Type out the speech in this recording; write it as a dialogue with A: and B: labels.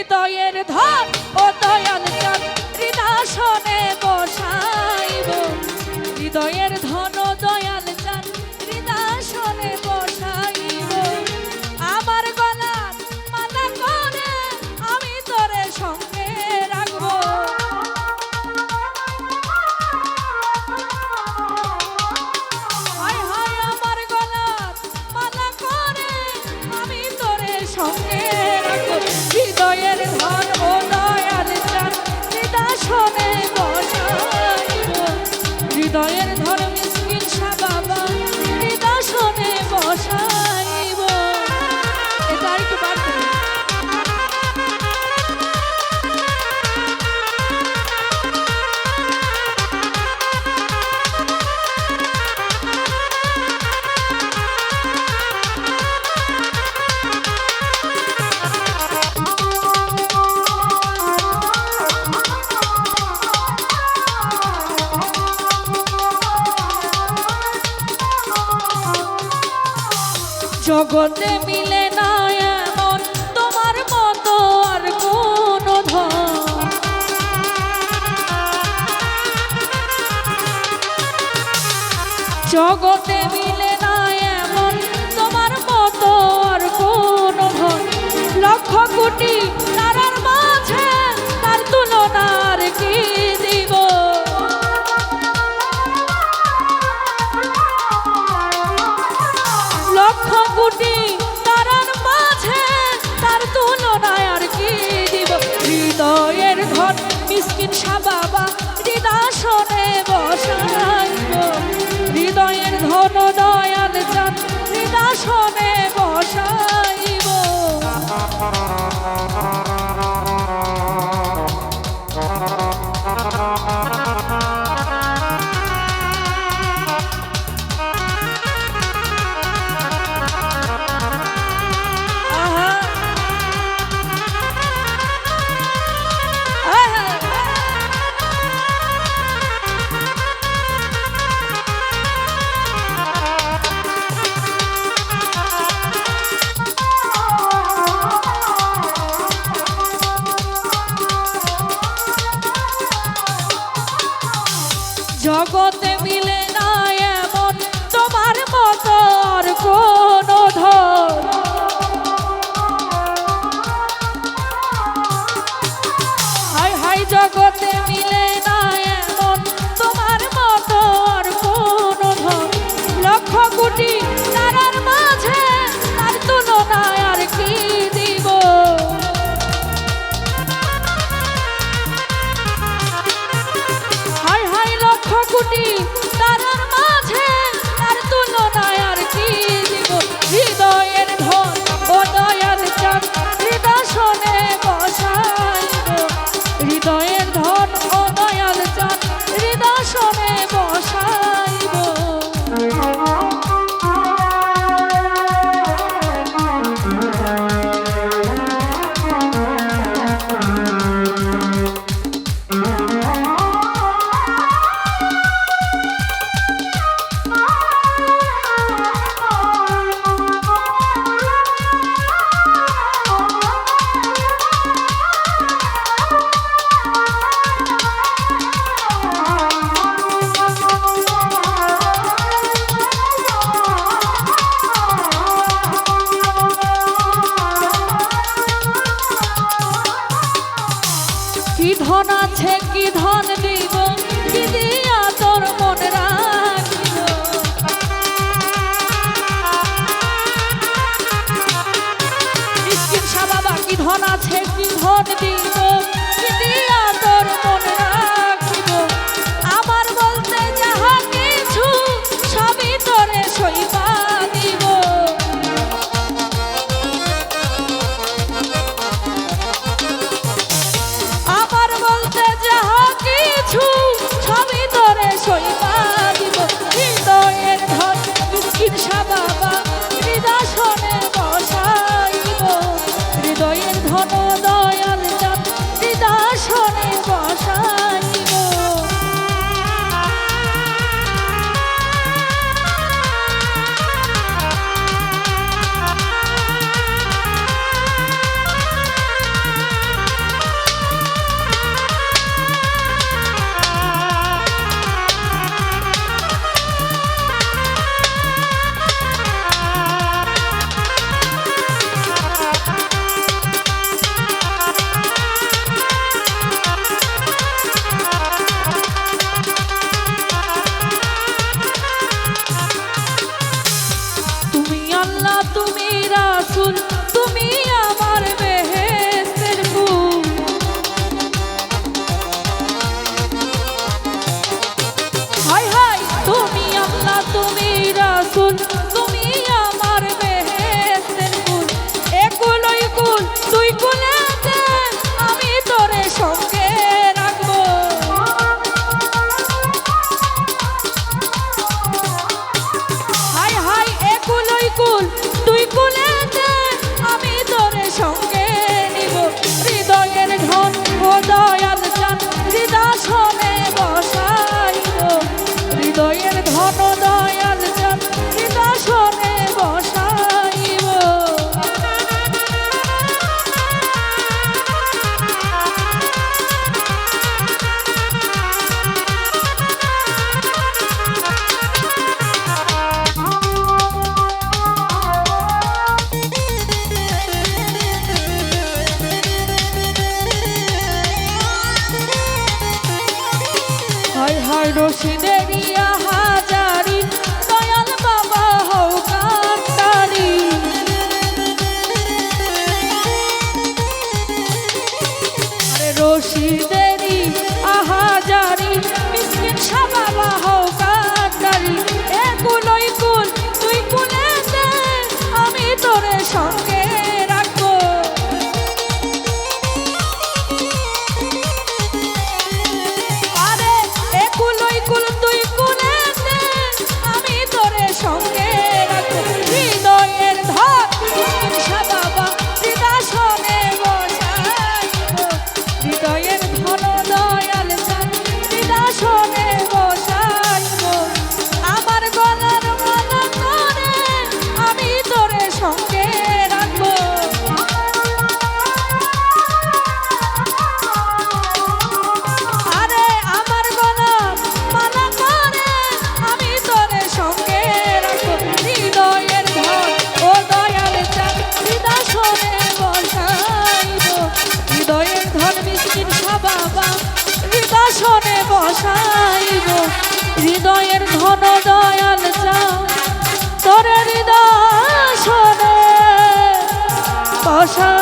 A: হৃদয়ের ধন ও দয়াল জগতে মিলে না এমন, তোমার মতো আর কোন জগতে মিলে না এমন, তোমার মতো আর কোন লক্ষ কোটি skin মন আছে কি দোষীদেরই হাজারি দয়াল বাবা হও কান্তারি। রশিদের আসনে বসাইব। হৃদয়ের ধন দয়াল চাও। তোর হৃদয় আসনে বসা